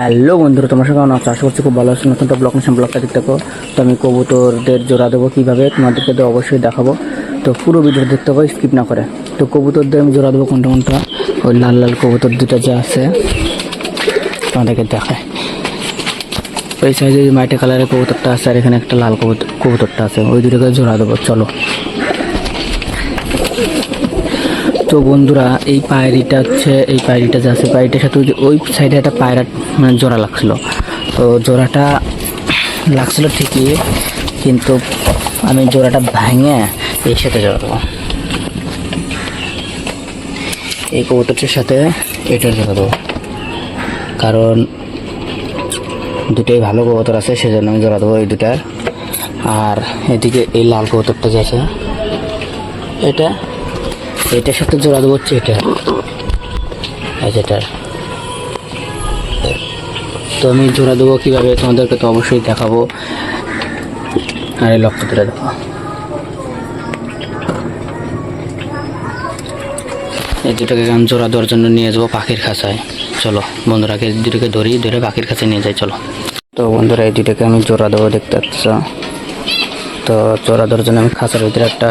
Hello বন্ধুরা, তোমার সঙ্গে আছো? আশা করছি খুব ভালো আছো। নতুন একটা ব্লগ নিয়ে ব্লগটা দেখতে থাকো। তো আমি কবুতরদের জোড়া দেবো কীভাবে, তোমাদেরকে তো অবশ্যই দেখাবো। তো পুরো ভিডিও দেখতে হবে স্কিপ না করে। তো কবুতরদের আমি জোড়া দেবো কোনটা কোনটা? ওই লাল লাল কবুতর দুটো যা আছে, তোমাদেরকে দেখায় ওই সাইজে মাইটে কালারের কবুতরটা আছে, আর এখানে একটা লাল কবুতর কবুতরটা আছে, ওই দুটোকে জোড়া দেবো, চলো। তো বন্ধুরা, এই পায়রিটা হচ্ছে, এই পায়রিটা যে আছে, পায়রিটার সাথে ওই সাইডে একটা পায়রা মানে জোড়া লাগছিল। তো জোড়াটা লাগছিল ঠিকই, কিন্তু আমি জোড়াটা ভাঙে এই সাথে জোড়া দেবো। এই কবুতরটার সাথে এটা জোড়া দেবো। কারণ দুটোই ভালো কবুতর আছে, সেজন্য আমি জোড়া দেবো এই দুটার আর এদিকে এই লাল কবুতরটা যে আছে, এটা এটার সাথে জোড়া দেবো হচ্ছে এটা। এই যেটার তো আমি জোড়া দেবো কীভাবে তোমাদেরকে তো অবশ্যই দেখাবো। আর এই লক্ষ্য তুলে দেবো এই দুটোকে আমি জোড়া দেওয়ার জন্য নিয়ে যাব পাখির খাঁচায়। চলো বন্ধুরাকে দুটোকে ধরি, ধরে পাখির কাছে নিয়ে যাই, চলো। তো বন্ধুরা, এই দুটোকে আমি জোড়া দেবো দেখতে পাচ্ছ। তো জোড়া দেওয়ার জন্য আমি খাঁচার ভিতরে একটা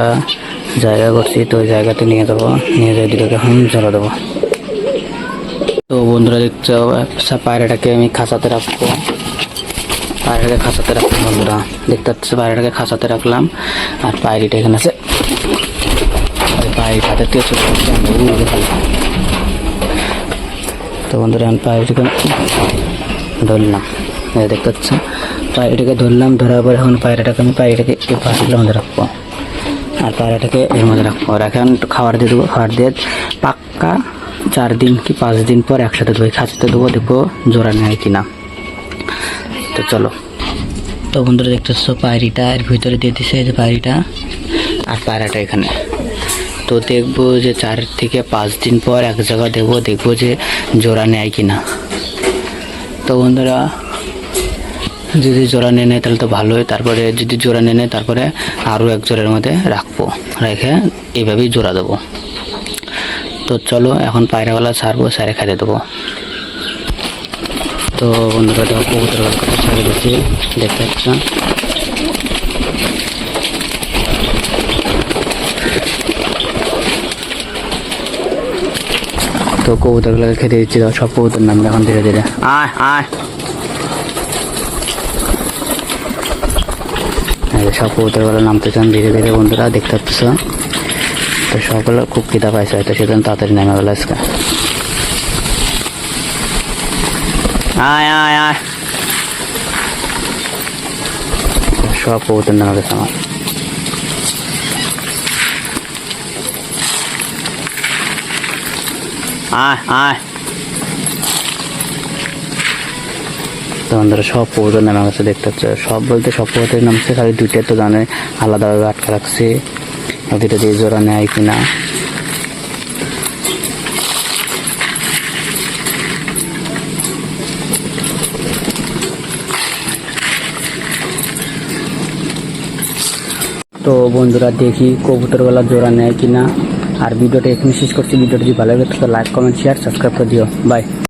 জায়গা করছি, তো ওই জায়গাতে নিয়ে যাব। নিয়ে যাই দুটোকে এখন জোড়া দেবো। তো বন্ধুরা, দেখছ পায়রাটাকে আমি খাঁচাতে রাখব। পায়রাটাকে খাঁচাতে রাখব বন্ধুরা। দেখতে পাচ্ছ, পায়রাটাকে খাঁচাতে রাখলাম। আর পায়রিটা এখানে আছে। পায়রি হাতের। তো বন্ধুরা আমি পায়রিটাকে ধরলাম। দেখতে পাচ্ছ, পায়রাটাকে ধরলাম, ধরার পর এখন পায়রাটাকে আমি পায়রাটাকে মধ্যে রাখব। আর পায়রাটাকে এর মধ্যে রাখব। আর এখন খাবার দিয়ে দেবো। খাবার দিয়ে পাক্কা চার দিন কি পাঁচ দিন পর একসাথে দেবো খাঁচাতে দেবো, দেখব জোড়া নেয় কি না তো চলো। তো বন্ধুরা দেখতেছ, পায়রিটা এর ভিতরে দিয়ে দিছে যে পায়রিটা আর পায়রাটা এখানে। তো দেখব যে চার থেকে পাঁচ দিন পর এক জায়গায় দেখব দেখব যে জোড়া নেয় কি না তো বন্ধুরা যদি জোড়া নিয়ে নেয়, তাহলে তো ভালোই তারপরে যদি জোড়া নিয়ে নেয়, তারপরে আরও এক জোড়ার মধ্যে রাখব। রেখে এইভাবেই জোড়া দেবো। তো চলো, এখন পায়রাওয়ালা ছাড়বো, সারে খাইতে দেবো। তো বন্ধুরা, দেখো কবুতর কথা দিচ্ছি। দেখতে পাচ্ছ? তো কবুতরগুলোকে খেতে দিচ্ছি। সব কবুতর নামবে এখন ধীরে ধীরে। আয় আয় এই যে সব কবুতরগুলো নামতেছেন ধীরে ধীরে বন্ধুরা, দেখতে পাচ্ছ। তো সবগুলো খুব খিদা পাইছে হয়তো সেজন্য তাড়াতাড়ি নেমে গেল আজকে। আয় আয় আয়। সব কবুতর নেমে গেছে আমার। আয় আয় তো বন্ধুরা সব কবুতর নামে গেছে দেখতে পাচ্ছ সব বলতে সব কবুতর নামছে খালি দুইটা তো জানে, আলাদাভাবে আটকা রাখছে। দুটো দিয়ে জোড়া নেয় কিনা। তো বন্ধুরা, দেখি কবুতরওয়ালা জোড়া নেয় কিনা। আর ভিডিওটা এখানে শেষ করছি। ভিডিওটা যদি ভালো লাগে, তো লাইক, কমেন্ট শেয়ার সাবস্ক্রাইব করে দিও। বাই